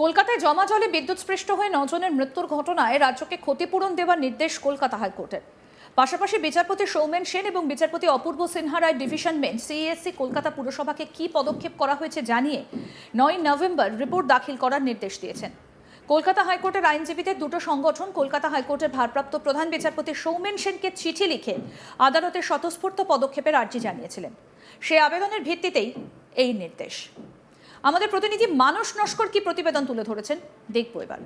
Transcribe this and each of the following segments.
কলকাতায় জমা জলে বিদ্যুৎস্পৃষ্ট হয়ে নজনের মৃত্যুর ঘটনায় রাজ্যকে ক্ষতিপূরণ দেওয়ার নির্দেশ কলকাতা হাইকোর্টের। পাশাপাশি বিচারপতি সৌমেন সেন এবং বিচারপতি Apurba Sinha Ray division bench CSC Kolkata পুরসভাকে কি পদক্ষেপ করা হয়েছে জানিয়ে নয় নভেম্বর রিপোর্ট দাখিল করার নির্দেশ দিয়েছেন। কলকাতা হাইকোর্টের আইনজীবীদের দুটো সংগঠন, কলকাতা হাইকোর্টের ভারপ্রাপ্ত প্রধান বিচারপতি সৌমেন সেনকে চিঠি লিখে আদালতের স্বতঃস্ফূর্ত পদক্ষেপের আর্জি জানিয়েছিলেন। সে আবেদনের ভিত্তিতেই এই নির্দেশ। আমাদের প্রতিনিধি মানস নস্কর কি প্রতিবেদন তুলে ধরেছেন? দেখব এবার।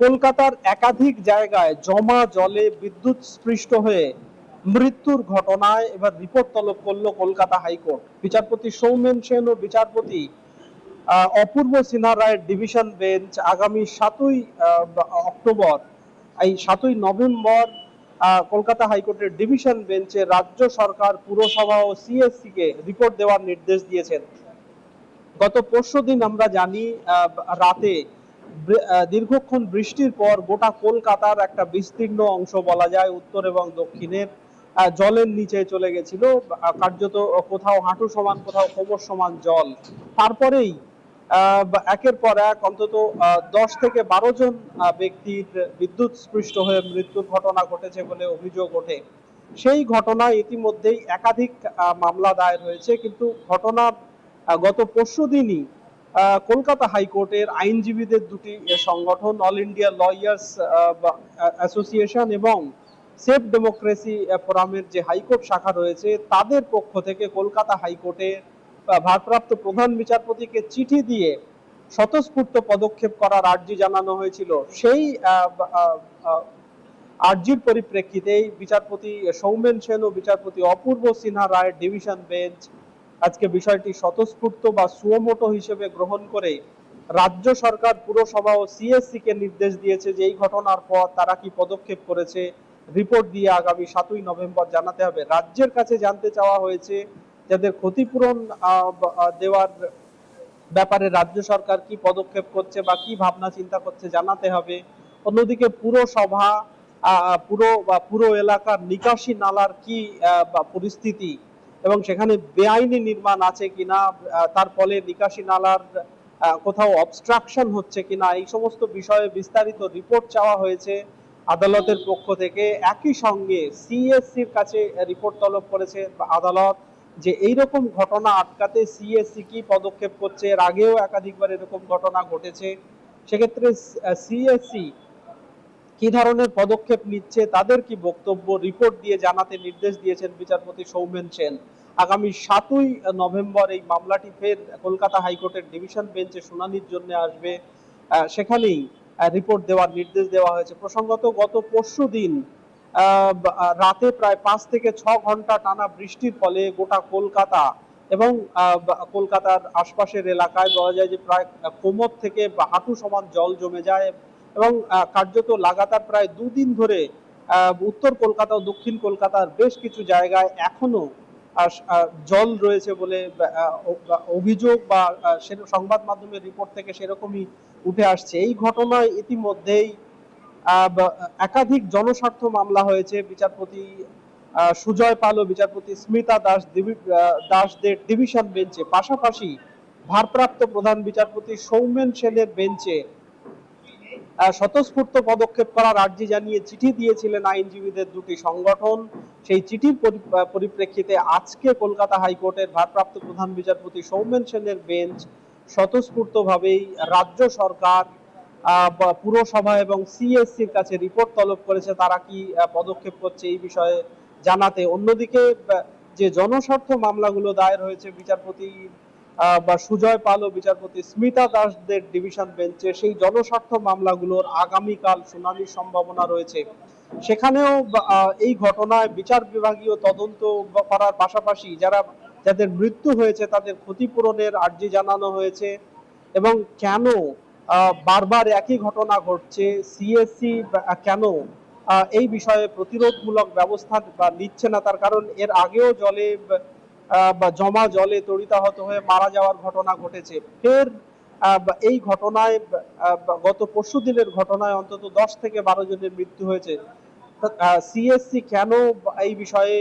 কলকাতার একাধিক জায়গায় জমা জলে বিদ্যুৎ স্পৃষ্ট হয়ে মৃত্যুর ঘটনায় এবার রিপোর্ট তলব করল কলকাতা হাইকোর্ট। বিচারপতি সৌমেন সেন ও বিচারপতি অপূর্ব সিনহা রায়ের ডিভিশন বেঞ্চ আগামী সাতই অক্টোবর, এই সাতই নভেম্বর কলকাতা হাইকোর্টের ডিভিশন বেঞ্চে রাজ্য সরকার, পুরসভা ও সিএসসি কে রিপোর্ট দেওয়ার নির্দেশ দিয়েছেন। গত পরশু দিন আমরা জানি রাতে দীর্ঘক্ষণ বৃষ্টির পর গোটা কলকাতার একটা বিস্তীর্ণ অংশ বলা যায় উত্তর এবং দক্ষিণের জলের নিচে চলে গেছিল কার্যত কোথাও হাঁটু সমান কোথাও কোমর সমান জল। তারপরেই একের পর এক অন্তত দশ থেকে বারো জন ব্যক্তির বিদ্যুৎ স্পৃষ্ট হয়ে মৃত্যুর ঘটনা ঘটেছে বলে অভিযোগ ওঠে। সেই ঘটনায় ইতিমধ্যেই একাধিক মামলা দায়ের হয়েছে কিন্তু ঘটনার আহ, গত পরশু দিনই কলকাতা হাইকোর্টের আইনজীবীদের দুটি সংগঠন, অল ইন্ডিয়া লয়ার্স অ্যাসোসিয়েশন এবং সেফ ডেমোক্রেসি ফোরামের যে হাইকোর্ট শাখা রয়েছে, তাদের পক্ষ থেকে কলকাতা হাইকোর্টে ভারপ্রাপ্ত প্রধান বিচারপতিকে চিঠি দিয়ে স্বতঃস্ফূর্ত পদক্ষেপ করার আর্জি জানানো হয়েছিল। সেই আর্জির পরিপ্রেক্ষিতেই বিচারপতি সৌমেন সেন ও বিচারপতি অপূর্ব সিনহা রায়ের ডিভিশন বেঞ্চ আজকে বিষয়টি স্বতঃস্ফূর্ত বা সুয়মোটো হিসেবে গ্রহণ করে রাজ্য সরকার, পুরসভা ও সিএসসি কে নির্দেশ দিয়েছে যে এই ঘটনার পর তারা কি পদক্ষেপ করেছে রিপোর্ট দিয়ে আগামী সাতই নভেম্বর জানাতে হবে। রাজ্যের কাছে জানতে চাওয়া হয়েছে যাদের ক্ষতিপূরণ দেওয়ার ব্যাপারে রাজ্য সরকার কি পদক্ষেপ করছে বা কি ভাবনা চিন্তা করছে জানাতে হবে। অন্যদিকে পুরসভা পুরো বা পুরো এলাকার নিকাশি নালার কি পরিস্থিতি এবং সেখানে বেআইনি নির্মাণ আছে কিনা তার ফলে নিকাশি নালার কোথাও অবস্ট্রাকশন হচ্ছে কিনা, এই সমস্ত বিষয়ে বিস্তারিত রিপোর্ট চাওয়া হয়েছে আদালতের পক্ষ থেকে। একই সঙ্গে সিএসসির কাছে রিপোর্ট তলব করেছে আদালত যে এইরকম ঘটনা আটকাতে সিএসসি কি পদক্ষেপ করছে, এর আগেও একাধিকবার এরকম ঘটনা ঘটেছে। সেক্ষেত্রে সিএসসি কি ধরনের পদক্ষেপ নিচ্ছে, তাদের কি বক্তব্য রিপোর্ট দিয়ে জানাতে নির্দেশ দিয়েছেন বিচারপতি সৌমেন সেন। আগামী সাতই নভেম্বর এই মামলাটি ফের কলকাতা হাইকোর্টের ডিভিশন বেঞ্চে শুনানির জন্য আসবে। সেখানেই রিপোর্ট দেওয়ার নির্দেশ দেওয়া হয়েছে। প্রসঙ্গত, গত পরশু দিন রাতে প্রায় পাঁচ থেকে ছ ঘণ্টা টানা বৃষ্টির ফলে গোটা কলকাতা এবং কলকাতার আশপাশের এলাকায় বলা যায় যে প্রায় কোমর থেকে হাঁটু সমান জল জমে যায়। এবং কার্যত লাগাতার প্রায় দুদিন ধরে উত্তর কলকাতা ও দক্ষিণ কলকাতার বেশ কিছু জায়গায় এখনও জল রয়েছে বলে অভিযোগ বা সংবাদ মাধ্যমের রিপোর্ট থেকে সেরকমই উঠে আসছে। এই ঘটনায় ইতিমধ্যেই একাধিক জনস্বার্থ মামলা হয়েছে। বিচারপতি সুজয় পাল ও বিচারপতি স্মিতা দাস দাসদের ডিভিশন বেঞ্চে। পাশাপাশি ভারপ্রাপ্ত প্রধান বিচারপতি সৌমেন সেনের বেঞ্চে স্বতঃস্ফূর্ত পদক্ষেপ করার আর্জি জানিয়ে চিঠি দিয়েছিলেন আইনজীবীদের দুটি সংগঠন। সেই চিঠির পরি- পরিপ্রেক্ষিতে আজকে কলকাতা হাইকোর্টের ভারপ্রাপ্ত প্রধান বিচারপতি সৌমেন সেনের বেঞ্চ স্বতঃস্ফূর্তভাবেই রাজ্য সরকার পুরসভা এবং সিএসসির কাছে রিপোর্ট তলব করেছে। তারা কি পদক্ষেপ করছে এই বিষয়ে জানাতে। অন্যদিকে যে জনস্বার্থ মামলাগুলো দায়ের হয়েছে বিচারপতি বা সুজয় পাল ও বিচারপতি স্মিতা দাসদের ডিভিশন বেঞ্চে সেই জনস্বার্থ মামলাগুলোর আগামীকাল শুনানির সম্ভাবনা রয়েছে। সেখানেও এই ঘটনায় বিচার বিভাগীয় তদন্ত করার পাশাপাশি যারা, যাদের মৃত্যু হয়েছে তাদের ক্ষতিপূরণের আর্জি জানানো হয়েছে এবং কেন বারবার একই ঘটনা ঘটছে, সিএসসি কেন এই বিষয়ে প্রতিরোধমূলক ব্যবস্থা নিচ্ছে না, তার কারণ এর আগেও জলে জমা জলে তড়িতাহত হয়ে মারা যাওয়ার ঘটনা ঘটেছে। ফের এই ঘটনায় গত পরশু দিনের ঘটনায় অন্তত দশ থেকে বারো জনের মৃত্যু হয়েছে। সিএসসি কেন এই বিষয়ে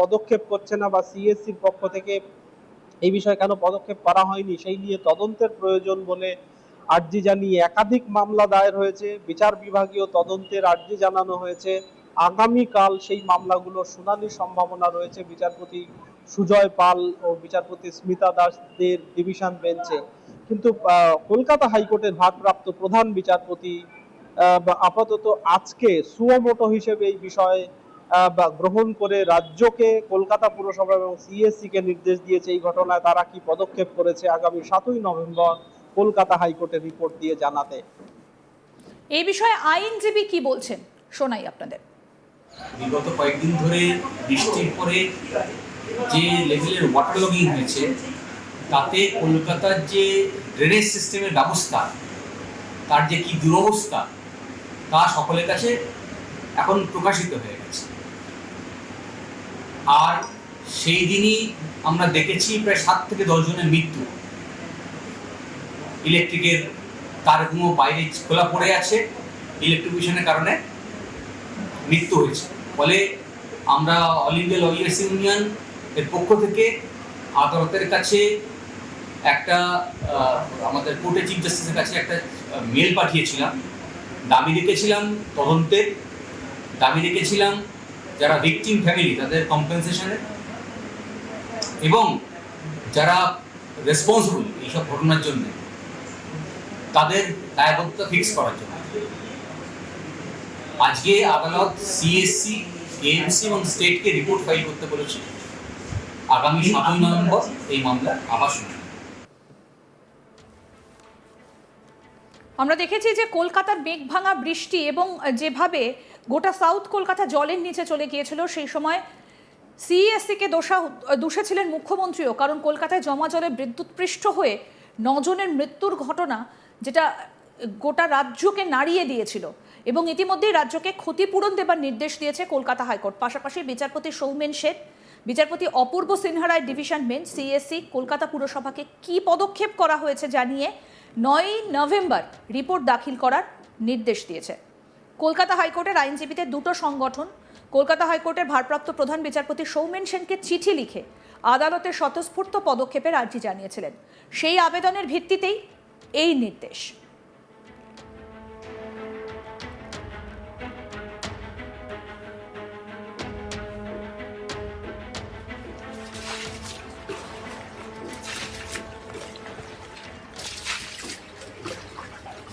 পদক্ষেপ করছে না বা সিএসসির পক্ষ থেকে এই বিষয়ে কেন পদক্ষেপ করা হয়নি, সেই নিয়ে তদন্তের প্রয়োজন বলে আর্জি জানিয়ে একাধিক মামলা দায়ের হয়েছে। বিচার বিভাগীয় তদন্তের আর্জি জানানো হয়েছে। আগামীকাল সেই মামলাগুলোর শুনানির সম্ভাবনা রয়েছে বিচারপতি সুজয় পাল ও বিচারপতি স্মিতা দাসদের ডিভিশন বেঞ্চে কিন্তু কলকাতা হাইকোর্টের ভারপ্রাপ্ত প্রধান বিচারপতি আপাতত আজকে সুয়মোটো হিসেবে এই বিষয়ে বা গ্রহণ করে রাজ্যকে কলকাতা পুরসভা এবং সিএসসি কে নির্দেশ দিয়েছে এই ঘটনায় তারা কি পদক্ষেপ করেছে আগামী সাতই নভেম্বর কলকাতা হাইকোর্টের রিপোর্ট দিয়ে জানাতে। এই বিষয়ে আইনজীবী কি বলছেন? শোনাই আপনাদের। বিগত কয়েকদিন ধরে বৃষ্টির পরে যে লেভেলের ওয়াটার লগিং হয়েছে, তাতে কলকাতার যে ড্রেনেজ সিস্টেমের ব্যবস্থা, তার যে কি দুরবস্থা, তা সকলের কাছে এখন প্রকাশিত হয়ে গেছে। আর সেই দিনই আমরা দেখেছি প্রায় সাত থেকে দশ জনের মৃত্যু। ইলেকট্রিকের তারগুলো বাইরে খোলা পড়ে আছে ইলেকট্রিফিকেশনের কারণে মৃত্যু হয়েছে। ফলে আমরা অল ইন্ডিয়া লয়ার্স ইউনিয়ন এর পক্ষ থেকে আদালতের কাছে একটা আমাদের কোর্টের চিফ জাস্টিসের কাছে একটা মেল পাঠিয়েছিলাম। দাবি রেখেছিলাম তদন্তের দাবি রেখেছিলাম যারা ভিকটিম ফ্যামিলি তাদের কম্পেনসেশনের এবং যারা রেসপন্সিবল এইসব ঘটনার জন্য, তাদের দায়বদ্ধতা ফিক্স করার জন্য। আজকে আদালত সিএসসি এএমসি এবং স্টেটকে রিপোর্ট ফাইল করতে বলেছে। আগামী সাতই নভেম্বর এই মামলা আবার শুনানি আমরা দেখেছি যে কলকাতার মেঘ ভাঙা বৃষ্টি এবং যেভাবে গোটা সাউথ কলকাতা জলের নিচে চলে গিয়েছিল, সেই সময় সিএসসিকে দোষা দোষেছিলেন মুখ্যমন্ত্রীও, কারণ কলকাতায় জমা জলে বিদ্যুৎপৃষ্ট হয়ে নজনের মৃত্যুর ঘটনা যেটা গোটা রাজ্যকে নাড়িয়ে দিয়েছিল এবং ইতিমধ্যেই রাজ্যকে ক্ষতিপূরণ দেবার নির্দেশ দিয়েছে কলকাতা হাইকোর্ট। পাশাপাশি বিচারপতি সৌমেন শেঠ বিচারপতি Apurba Sinha Ray division bench CSC Kolkata পুরসভাকে কি পদক্ষেপ করা হয়েছে জানিয়ে নয়ই নভেম্বর রিপোর্ট দাখিল করার নির্দেশ দিয়েছে। কলকাতা হাইকোর্টের আইনজীবীদের দুটো সংগঠন, কলকাতা হাইকোর্টের ভারপ্রাপ্ত প্রধান বিচারপতি সৌমেন সেনকে চিঠি লিখে আদালতের স্বতঃস্ফূর্ত পদক্ষেপের আর্জি জানিয়েছিলেন। সেই আবেদনের ভিত্তিতেই এই নির্দেশ।